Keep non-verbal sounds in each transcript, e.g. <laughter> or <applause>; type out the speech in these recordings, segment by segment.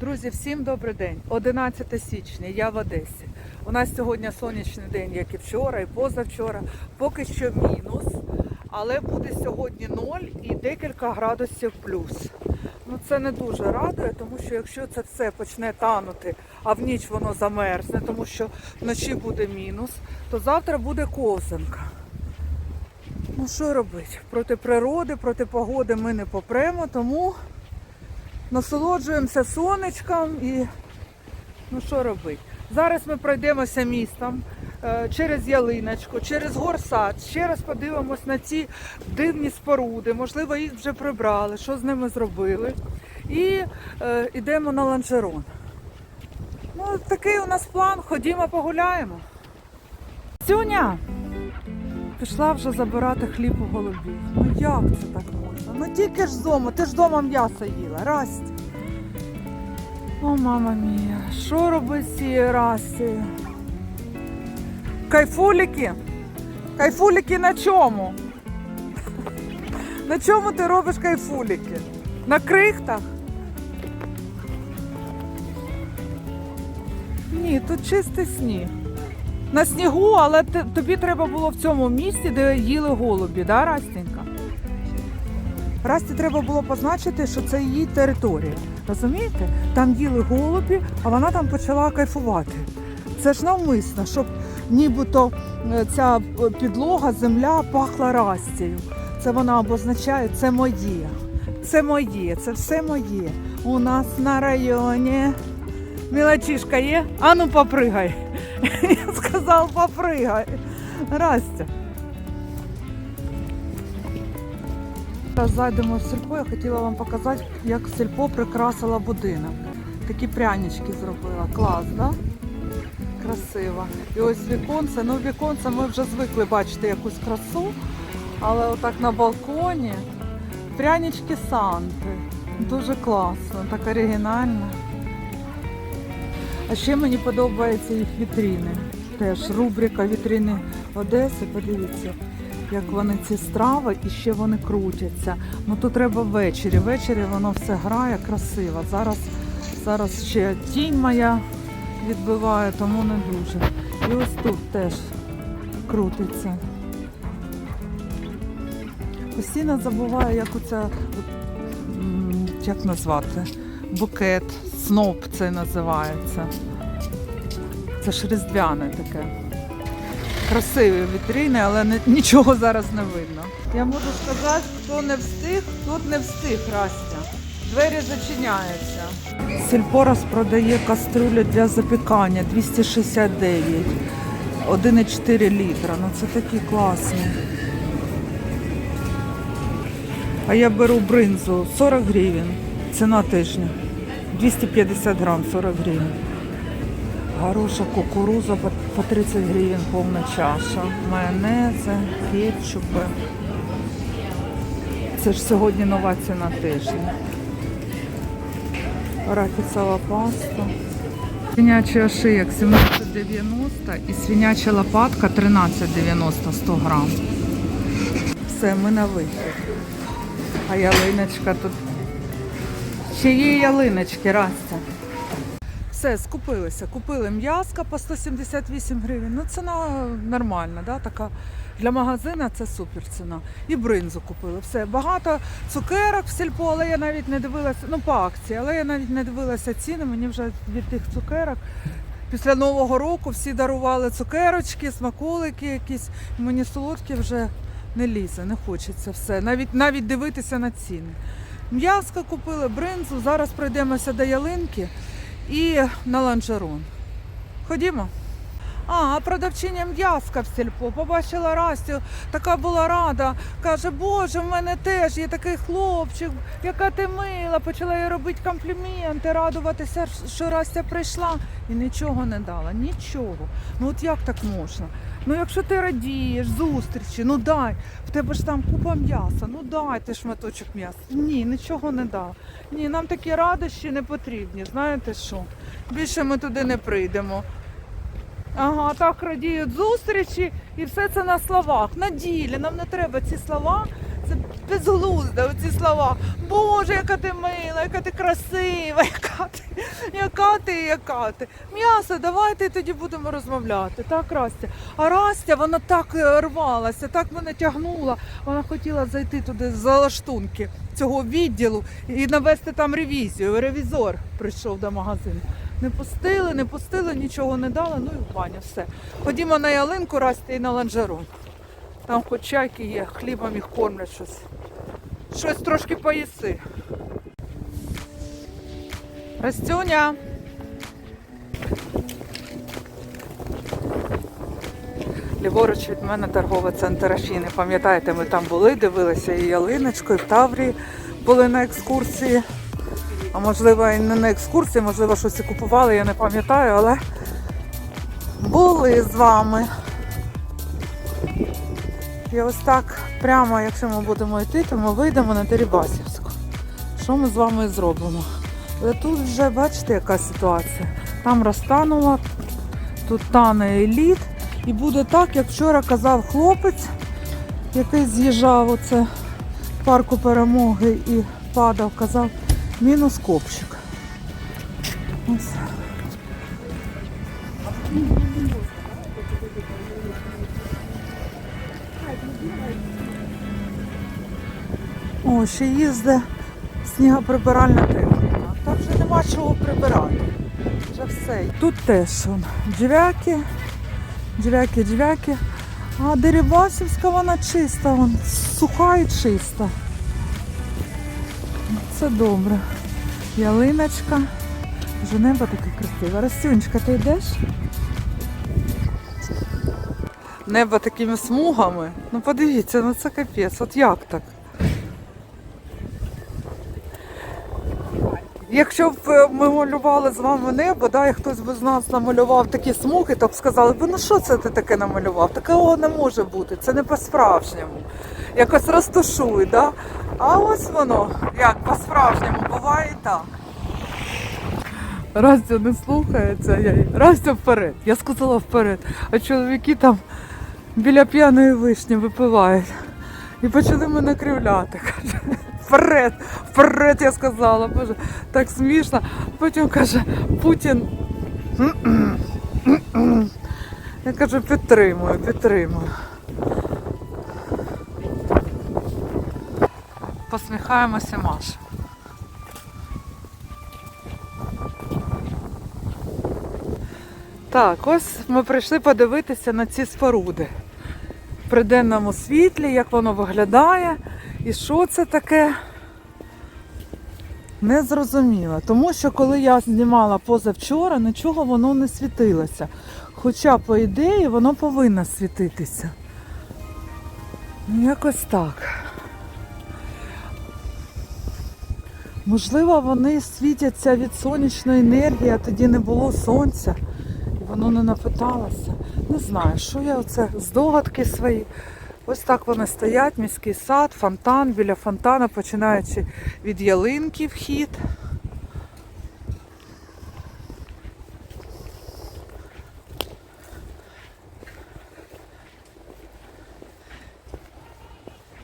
Друзі, всім добрий день. 11 січня, я в Одесі. У нас сьогодні сонячний день, як і вчора, і позавчора. Поки що мінус, але буде сьогодні 0 і декілька градусів плюс. Ну це не дуже радує, тому що якщо це все почне танути, а в ніч воно замерзне, тому що вночі буде мінус, то завтра буде ковзанка. Ну що робити? Проти природи, проти погоди ми не попремо, тому насолоджуємося сонечком і ну що робити. Зараз ми пройдемося містом е, через ялиночку, через горсад. Ще раз подивимось на ці дивні споруди. Можливо, їх вже прибрали, що з ними зробили. І е, йдемо на ланжерон. Ну, такий у нас план. Ходімо, погуляємо. Сюня! Пішла вже забирати хліб у голубів. Ну як це так? Ну тільки ж з ти ж вдома м'ясо їла, Расть. О, мама мія, що робить з цією Растю? Кайфуліки? Кайфуліки на чому? На чому ти робиш кайфуліки? На крихтах? Ні, тут чистий сніг. На снігу, але тобі треба було в цьому місці, де їли голубі, да, Растенька? Расті треба було позначити, що це її територія. Розумієте? Там їли голубі, а вона там почала кайфувати. Це ж навмисно, щоб нібито е, ця е, підлога, земля пахла Растією. Це вона обозначає, це моє. Це моє, це все моє. У нас на районі. Мілочишка є? Ану попригай. <laughs> Я сказав, попригай. Растя. Зараз зайдемо в сільпо. Я хотіла вам показати, як сільпо прикрасила будинок. Такі прянички зробила. Клас, да? Красиво. І ось віконце. Ну, віконце ми вже звикли бачити якусь красу, але отак на балконі. Прянички Санти. Дуже класно, так оригінально. А ще мені подобаються їх вітрини. Теж рубрика вітрини Одеси. Подивіться, як вони ці страви і ще вони крутяться. Ну тут треба ввечері. Ввечері воно все грає красиво. Зараз, зараз ще тінь моя відбиває, тому не дуже. І ось тут теж крутиться. Постійно забуваю, як оця, як назвати, букет, сноп це називається. Це ж різдвяне таке. Красиві вітрини, але не- нічого зараз не видно. Я можу сказати, хто не встиг, тот не встиг, Растя. Двері зачиняються. Сільпо розпродає каструлю для запікання 269, 1,4 літра. Ну це такі класні. А я беру бринзу 40 гривень. Ціна тижня. 250 грам 40 гривень. Хороша кукуруза по- по 30 гривень повна чаша. Майонези, кетчупи. Це ж сьогодні нова ціна тижня. Арахісова паста. Свинячий ошияк 17,90 і свиняча лопатка 13,90 100 грам. Все, ми на вихід. А ялиночка тут. Ще є ялиночки, Растя. Все, скупилися. Купили м'яска по 178 гривень. Ну, ціна нормальна, да? така. Для магазина це супер ціна. І бринзу купили. Все. Багато цукерок в сільпо, але я навіть не дивилася, ну по акції, але я навіть не дивилася ціни. Мені вже від тих цукерок. Після Нового року всі дарували цукерочки, смаколики якісь. Мені солодкі вже не лізе, не хочеться все. Навіть навіть дивитися на ціни. М'яско купили, бринзу. Зараз пройдемося до ялинки і на ланжерон. Ходімо. А, продавчиня м'яска в сільпо. Побачила Растю, така була рада. Каже, Боже, в мене теж є такий хлопчик, яка ти мила. Почала їй робити компліменти, радуватися, що Растя прийшла і нічого не дала. Нічого. Ну от як так можна? Ну якщо ти радієш, зустрічі, ну дай, в тебе ж там купа м'яса, ну дай ти шматочок м'яса. Ні, нічого не дав. Ні, нам такі радощі не потрібні. Знаєте що? Більше ми туди не прийдемо. Ага, так радіють зустрічі, і все це на словах. На ділі нам не треба ці слова. Це безглуздо, ці слова. Боже, яка ти мила, яка ти красива, яка ти яка ти, яка ти? М'ясо, давайте тоді будемо розмовляти. Так, Растя. А Растя, вона так е, рвалася, так мене тягнула. Вона хотіла зайти туди за лаштунки цього відділу і навести там ревізію. Ревізор прийшов до магазину. Не пустили, не пустили, нічого не дали, ну і в баню все. Ходімо на ялинку, Растя, і на ланжерон. Там хоч чайки є, хлібом їх кормлять щось. Щось трошки поїси. Растюня. Ліворуч від мене торговий центр Афіни. Пам'ятаєте, ми там були, дивилися і ялиночку, і в Таврії були на екскурсії. А можливо, і не на екскурсії, можливо, щось і купували, я не пам'ятаю, але були з вами. І ось так прямо, якщо ми будемо йти, то ми вийдемо на Дерибасівську. Що ми з вами і зробимо? Але тут вже бачите, яка ситуація. Там розтанула, тут тане еліт. І буде так, як вчора казав хлопець, який з'їжджав оце парку перемоги і падав, казав, мінус копчик. Ось. О, ще їздить снігоприбиральна техніка. Там вже нема чого прибирати. Вже все. Тут теж джвяки, джвяки, джвяки. А Дерибасівська вона чиста, вон, суха і чиста. Це добре. Ялиночка. Вже небо таке красиве. Растюнечка, ти йдеш? Небо такими смугами. Ну подивіться, ну це капець. От як так? Якщо б е, ми малювали з вами небо, да, і хтось би з нас намалював такі смуги, то б сказали б, ну що це ти таке намалював? Такого не може бути, це не по-справжньому. Якось розташуй, да? А ось воно, як по-справжньому, буває і так. Растя не слухається, я Растя вперед. Я сказала вперед. А чоловіки там біля п'яної вишні випивають. І почали мене кривляти. Каже, вперед, вперед, я сказала. Боже, так смішно. Потім каже, Путін. Я кажу, підтримую, підтримую. Посміхаємося Маша. Так, ось ми прийшли подивитися на ці споруди. При денному світлі, як воно виглядає і що це таке. Не зрозуміла. Тому що коли я знімала позавчора, нічого воно не світилося. Хоча, по ідеї, воно повинно світитися. Ну, якось так. Можливо, вони світяться від сонячної енергії, а тоді не було сонця. І воно не напиталося. Не знаю, що я оце здогадки свої. Ось так вони стоять, міський сад, фонтан, біля фонтана, починаючи від ялинки вхід.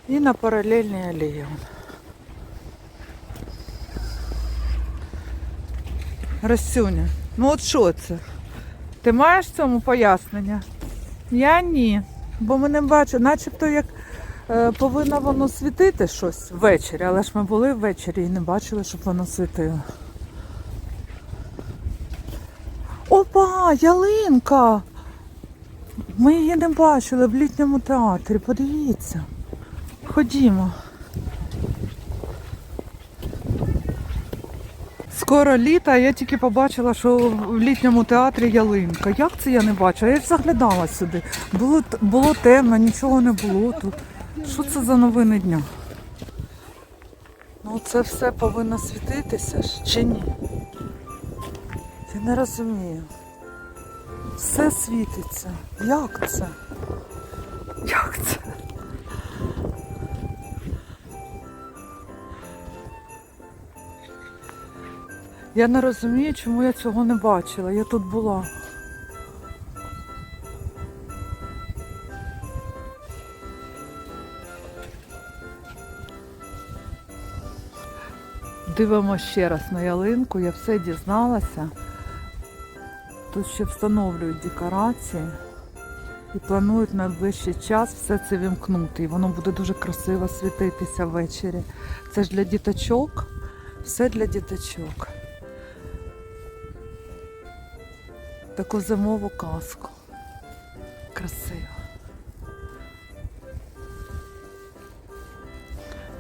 І на паралельній алеї. Росюня, ну от що це? Ти маєш цьому пояснення? Я ні. Бо ми не бачимо, начебто як е, повинно воно світити щось ввечері, але ж ми були ввечері і не бачили, щоб воно світило. Опа, ялинка! Ми її не бачили в літньому театрі, подивіться. Ходімо. Скоро літо, а я тільки побачила, що в літньому театрі ялинка. Як це я не бачила? Я ж заглядала сюди. Було, було темно, нічого не було тут. Що це за новини дня? Ну це все повинно світитися ж чи ні? Я не розумію. Все світиться. Як це? Як це? Я не розумію, чому я цього не бачила. Я тут була. Подивимося ще раз на ялинку, я все дізналася. Тут ще встановлюють декорації і планують в найближчий час все це вімкнути. І воно буде дуже красиво світитися ввечері. Це ж для діточок, все для діточок. Таку зимову казку. Красиво.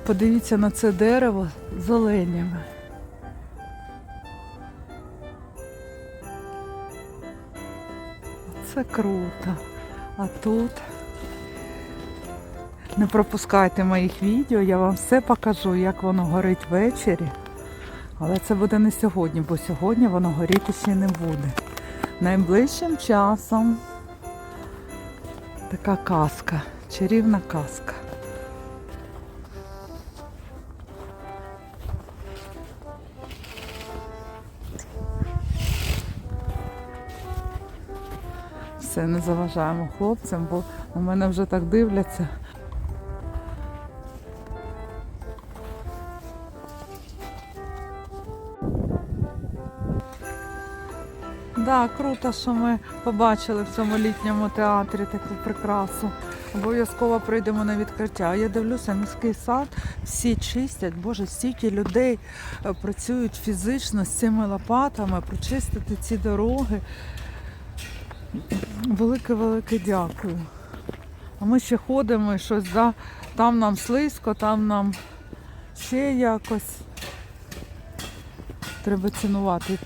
Подивіться на це дерево з оленями. Це круто. А тут не пропускайте моїх відео, я вам все покажу, як воно горить ввечері. Але це буде не сьогодні, бо сьогодні воно горіти ще не буде. Найближчим часом така казка, чарівна казка. Все, не заважаємо хлопцям, бо у мене вже так дивляться. Да, круто, що ми побачили в цьому літньому театрі таку прикрасу. Обов'язково прийдемо на відкриття. Я дивлюся, міський сад, всі чистять, боже, стільки людей е, працюють фізично з цими лопатами, прочистити ці дороги. Велике-велике дякую. А ми ще ходимо і щось, да, там нам слизько, там нам ще якось. Треба цінувати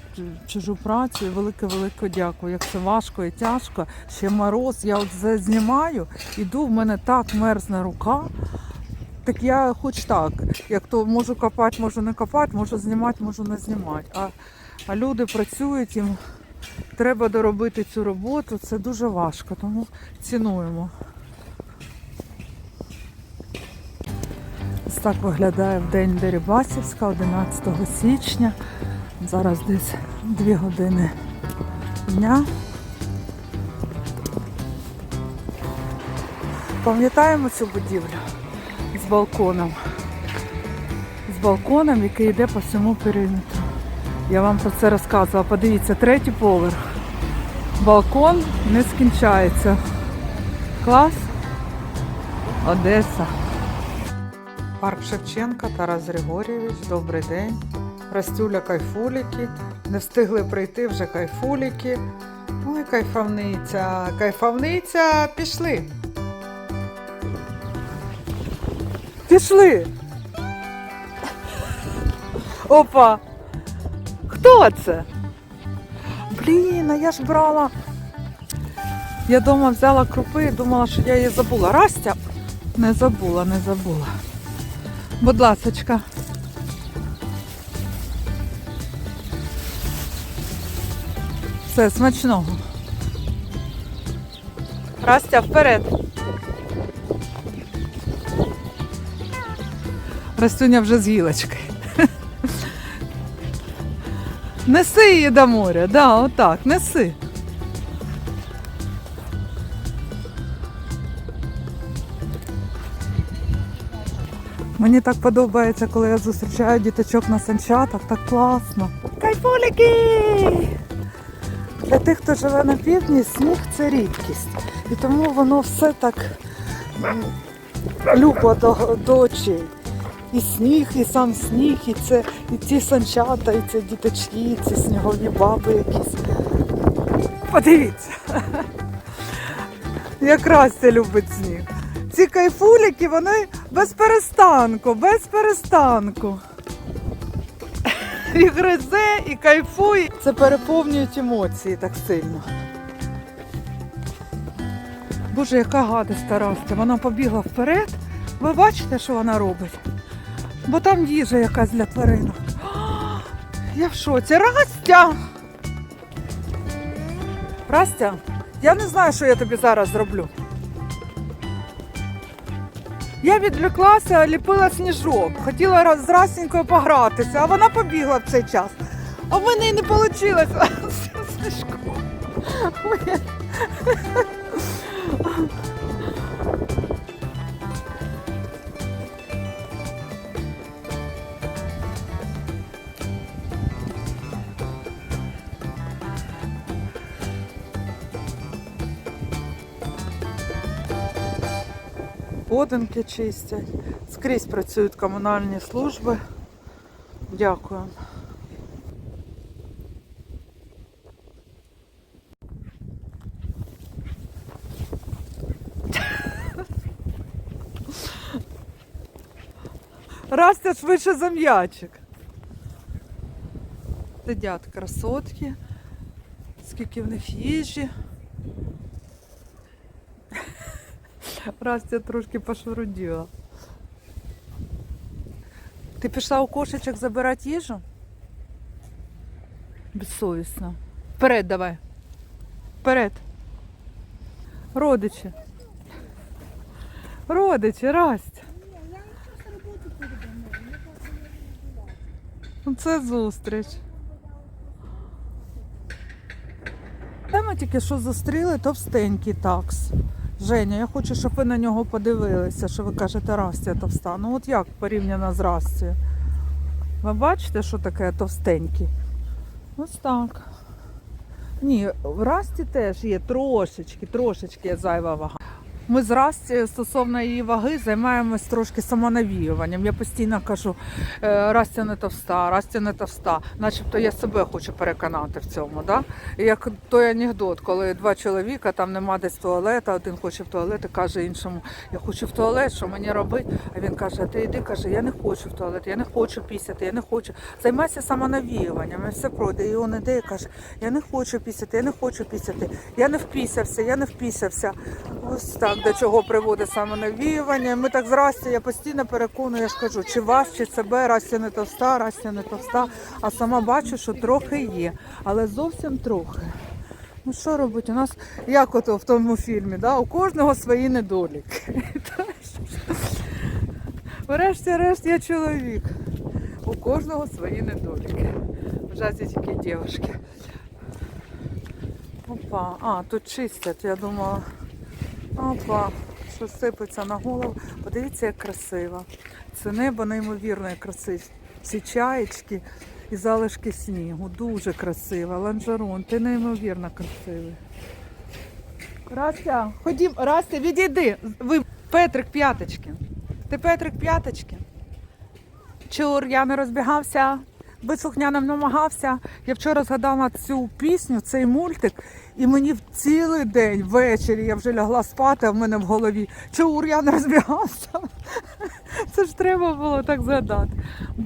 чужу працю і велике-велике дякую. Як це важко і тяжко, ще мороз, я от це знімаю, іду, в мене так мерзне рука. Так я хоч так, як то можу копати, можу не копати, можу знімати, можу не знімати. А, а люди працюють, їм треба доробити цю роботу, це дуже важко, тому цінуємо. Ось так виглядає в день Дерибасівська, 11 січня. Зараз десь 2 години дня. Пам'ятаємо цю будівлю з балконом. З балконом, який йде по всьому периметру. Я вам про це розказувала. Подивіться, третій поверх. Балкон не скінчається. Клас. Одеса. Парк Шевченка, Тарас Григорійович, добрий день. Растюля кайфуліки. Не встигли прийти вже кайфуліки. Ой, кайфавниця, кайфавниця, пішли. Пішли. Опа. Хто це? Блін, а я ж брала. Я вдома взяла крупи і думала, що я її забула. Растя не забула, не забула. Будь ласочка. Все, смачного. Растя, вперед. Растюня вже з гілочки. Неси її до моря, да, отак, неси. Мені так подобається, коли я зустрічаю діточок на санчатах, так класно. Кайфулики! Для тих, хто живе на півдні, сніг це рідкість. І тому воно все так любо до, до очей. І сніг, і сам сніг, і це і ці санчата, і ці діточки, і ці снігові баби якісь. Подивіться. <laughs> Якраз це любить сніг. Ці кайфуліки, вони без перестанку, без перестанку. І гризе, і кайфує. Це переповнюють емоції так сильно. Боже, яка гадость Тарастя. Вона побігла вперед. Ви бачите, що вона робить? Бо там їжа якась для тваринок. <gasps> Я в шоці. Растя! Растя, я не знаю, що я тобі зараз зроблю. Я відвлеклася, ліпила сніжок. Хотіла раз з погратися, а вона побігла в цей час. А в мене і не вийшло <laughs> з сніжком. Сходинки чистять. Скрізь працюють комунальні служби. Дякую. Растя швидше за м'ячик. Сидять красотки. Скільки в них їжі. Растя трошки пошаруділа. Ти пішла у кошечок забирати їжу? Безсовісно. Вперед давай. Вперед. Родичі. Родичі. Я гулять. Ну, Це зустріч. Та ми тільки що зустріли товстенький такс. Женя, я хочу, щоб ви на нього подивилися, що ви кажете Растя товста. Ну от як порівняно з Растю? Ви бачите, що таке товстенький? Ось так. Ні, в Расті теж є трошечки, трошечки зайва вага. Ми з Расті стосовно її ваги займаємось трошки самонавіюванням. Я постійно кажу, е, Растя не товста, Растя не товста. Начебто я себе хочу переконати в цьому. Да? Як той анекдот, коли два чоловіка, там нема десь туалета, один хоче в туалет і каже іншому, я хочу в туалет, що мені робити? А він каже, а ти йди, каже, я не хочу в туалет, я не хочу пісяти, я не хочу. Займайся самонавіюванням, і все пройде. І він іде і каже, я не хочу пісяти, я не хочу пісяти, я не впісявся, я не впісявся. Ось так, до чого приводить самонавіювання. Ми так з я постійно переконую, я ж кажу, чи вас, чи себе, Растя не товста, Растя не товста, а сама бачу, що трохи є, але зовсім трохи. Ну що робити? У нас як ото в тому фільмі, да? у кожного свої недоліки. <laughs> Врешті-решт я чоловік. У кожного свої недоліки. Вжаті тільки дівчатки. Опа, а, тут чистять, я думала. Опа, що сипеться на голову. Подивіться, як красиво. Це небо неймовірно красиве. Ці чаєчки і залишки снігу. Дуже красиво. Ланжерон, ти неймовірно красивий. Растя, ходім, Растя, відійди. Ви Петрик п'яточки. Ти Петрик п'яточки. Чур, я не розбігався, вислухняним намагався. Я вчора згадала цю пісню, цей мультик, і мені в цілий день, ввечері, я вже лягла спати, а в мене в голові. Чур, я не розбігався. Це ж треба було так згадати.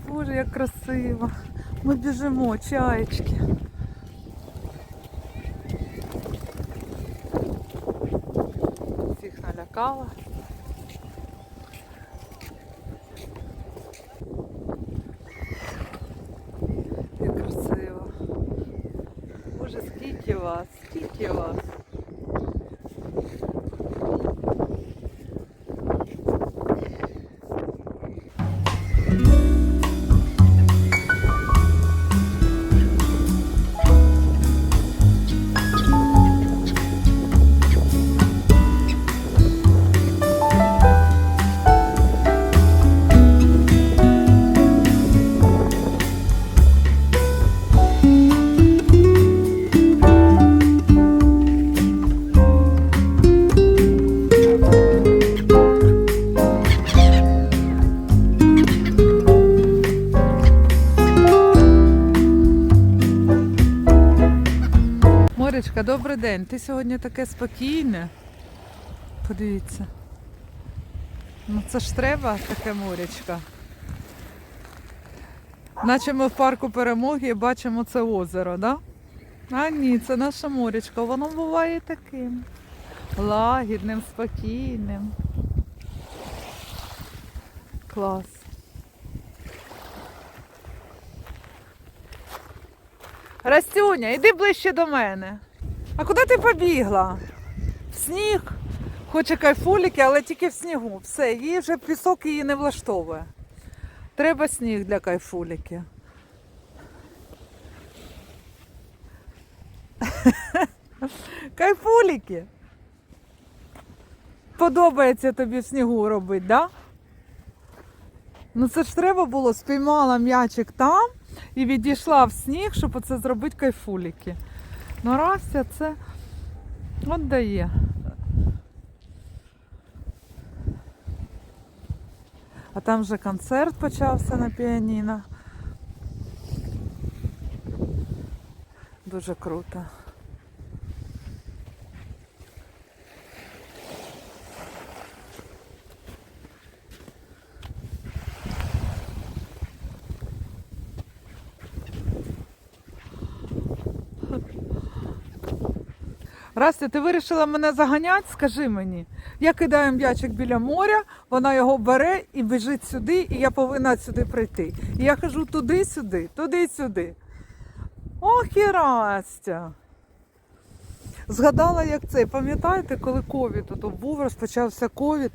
Боже, як красиво. Ми біжимо, чаєчки. Всіх налякала. Ти сьогодні таке спокійне. Подивіться. Ну це ж треба таке морячка. Наче ми в парку перемоги і бачимо це озеро, да? А ні, це наша морячка. Воно буває таким. Лагідним, спокійним. Клас. Растюня, іди ближче до мене. А куди ти побігла? В сніг. Хоче кайфуліки, але тільки в снігу. Все, їй вже пісок її не влаштовує. Треба сніг для кайфуліки. <laughs> Кайфуліки. Подобається тобі в снігу робити, да? Ну це ж треба було, спіймала м'ячик там і відійшла в сніг, щоб оце зробити кайфуліки. Ну Рася це от. А там вже концерт почався на піаніно. Дуже круто. Растя, ти вирішила мене заганяти? Скажи мені. Я кидаю м'ячик біля моря, вона його бере і біжить сюди, і я повинна сюди прийти. І я кажу туди-сюди, туди-сюди. Ох і Растя. Згадала, як це. Пам'ятаєте, коли ковід був, розпочався ковід.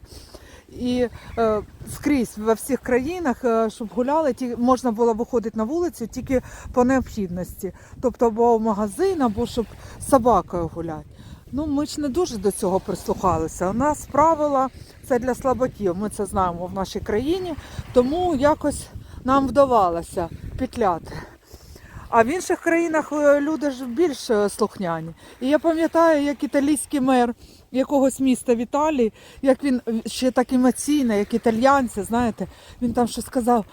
І е, скрізь во всіх країнах, е, щоб гуляли, ті, можна було виходити на вулицю тільки по необхідності. Тобто або в магазин, або щоб собакою гуляти. Ну, ми ж не дуже до цього прислухалися. У нас правила це для слабаків. Ми це знаємо в нашій країні, тому якось нам вдавалося петляти. А в інших країнах е, люди ж більш е, слухняні. І я пам'ятаю, як італійський мер якогось міста в Італії, як він е, ще так емоційно, як італьянці, знаєте, він там що сказав.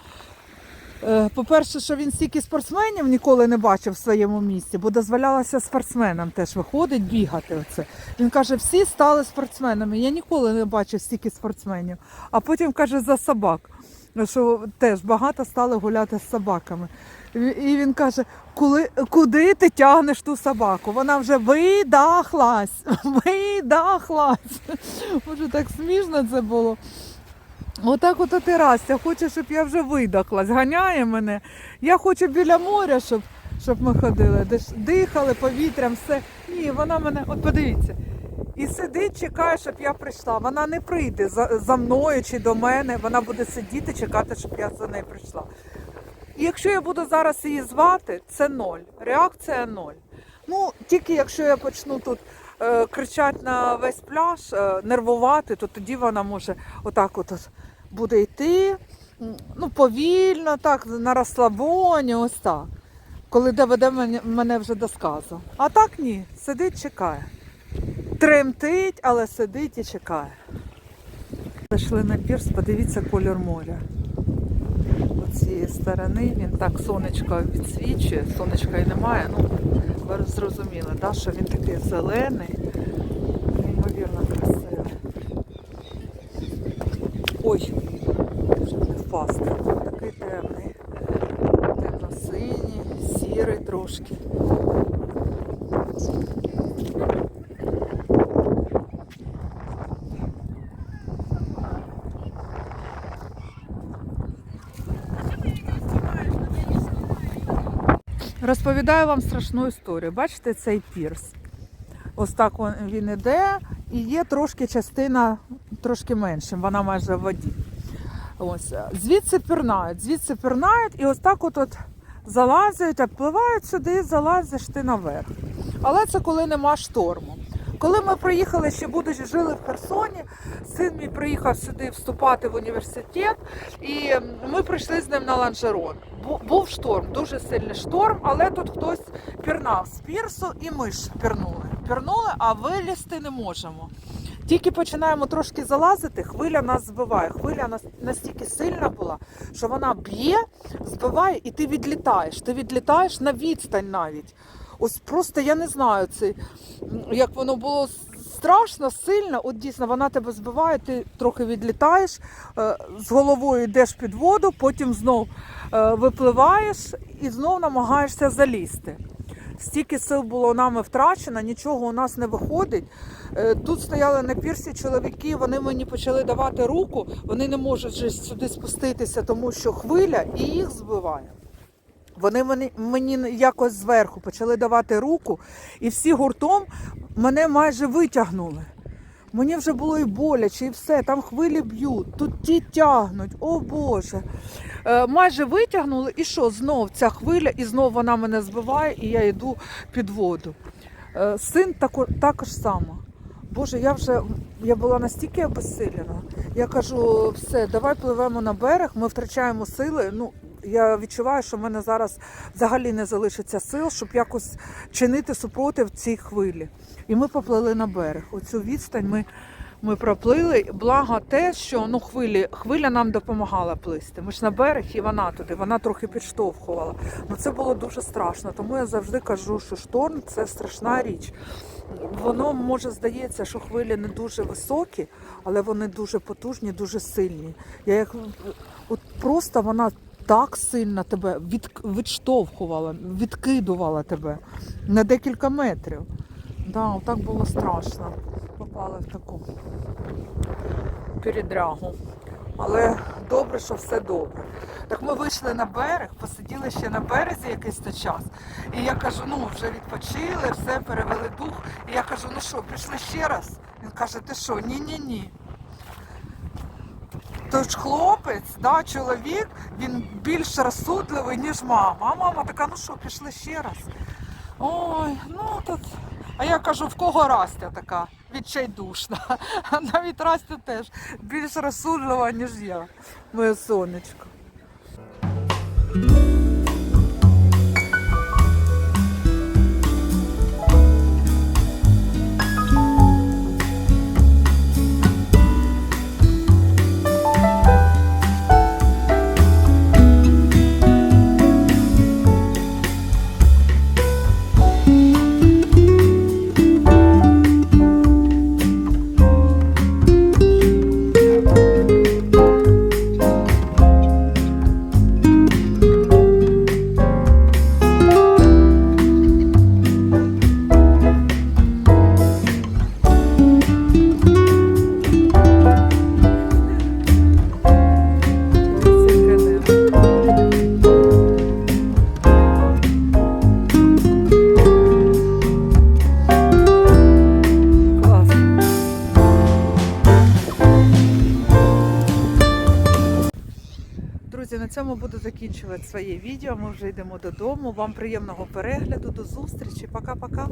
По-перше, що він стільки спортсменів ніколи не бачив в своєму місті, бо дозволялося спортсменам теж виходить, бігати. Оце. Він каже, всі стали спортсменами. Я ніколи не бачив стільки спортсменів. А потім каже за собак, що теж багато стали гуляти з собаками. І він каже: Коли, куди ти тягнеш ту собаку? Вона вже видахлась, <laughs> видахлась. Може, так смішно це було. Отак от ти Растя, хоче, щоб я вже видохлась, ганяє мене. Я хочу біля моря, щоб, щоб ми ходили, дихали повітрям, все. Ні, вона мене, от подивіться, і сидить, чекає, щоб я прийшла. Вона не прийде за, за мною чи до мене, вона буде сидіти, чекати, щоб я за нею прийшла. І якщо я буду зараз її звати, це ноль. Реакція ноль. Ну, тільки якщо я почну тут е, кричати на весь пляж, е, нервувати, то тоді вона може отак от, буде йти, ну, повільно, так, на розслабоні, ось так. Коли доведе мене, вже до сказу. А так ні, сидить, чекає. Тремтить, але сидить і чекає. Зайшли на пірс, подивіться колір моря. Цієї сторони він так сонечко відсвічує, сонечка і немає. Ну, ви зрозуміли, да, що він такий зелений, неймовірно красивий. Ой, дуже не. Такий темний. Темно-синій, сірий трошки. Розповідаю вам страшну історію. Бачите цей пірс? Ось так він- іде, і є трошки частина трошки меншим, вона майже в воді. Ось звідси пірнають, звідси пірнають, і ось так от, от залазять, обпливають сюди, залазиш ти наверх. Але це коли нема шторму. Коли ми приїхали, ще будучи жили в Херсоні, син мій приїхав сюди вступати в університет, і ми прийшли з ним на ланжерон. Був шторм, дуже сильний шторм, але тут хтось пірнав з пірсу, і ми ж пірнули. Пірнули, а вилізти не можемо. Тільки починаємо трошки залазити, хвиля нас збиває. Хвиля нас- настільки сильна була, що вона б'є, збиває, і ти відлітаєш. Ти відлітаєш на відстань навіть. Ось просто я не знаю, це, як воно було страшно, сильно. От дійсно вона тебе збиває, ти трохи відлітаєш, е, з головою йдеш під воду, потім знов е, випливаєш і знов намагаєшся залізти. Стільки сил було нами втрачено, нічого у нас не виходить. Е, Тут стояли на пірсі чоловіки, вони мені почали давати руку, вони не можуть сюди спуститися, тому що хвиля і їх збиває. Вони мені, якось зверху почали давати руку, і всі гуртом мене майже витягнули. Мені вже було і боляче, і все, там хвилі б'ють, тут ті тягнуть, о Боже. Е, майже витягнули, і що, знов ця хвиля, і знов вона мене збиває, і я йду під воду. Е, син тако, також само. Боже, я вже я була настільки обезсилена. Я кажу, все, давай пливемо на берег, ми втрачаємо сили. Ну, я відчуваю, що в мене зараз взагалі не залишиться сил, щоб якось чинити супротив цій хвилі. І ми поплили на берег. Оцю відстань ми Ми проплили. Благо те, що ну хвилі, хвиля нам допомагала плисти. Ми ж на берег і вона туди, вона трохи підштовхувала. Ну це було дуже страшно. Тому я завжди кажу, що шторм це страшна річ. Воно може здається, що хвилі не дуже високі, але вони дуже потужні, дуже сильні. Я як от просто вона так сильно тебе від, відштовхувала, відкидувала тебе на декілька метрів. Да, так було страшно. Попали в таку передрягу. Але добре, що все добре. Так ми вийшли на берег, посиділи ще на березі якийсь то час. І я кажу, ну вже відпочили, все, перевели дух. І я кажу, ну що, пішли ще раз? Він каже, ти що, ні-ні-ні. Тож хлопець, да, чоловік, він більш розсудливий, ніж мама. А мама така, ну що, пішли ще раз. Ой, ну тут. А я кажу, в кого Растя така відчайдушна. Навіть Растя теж більш розсудлива, ніж я, моє сонечко. Своє відео. Ми вже йдемо додому. Вам приємного перегляду, до зустрічі. Пока-пока.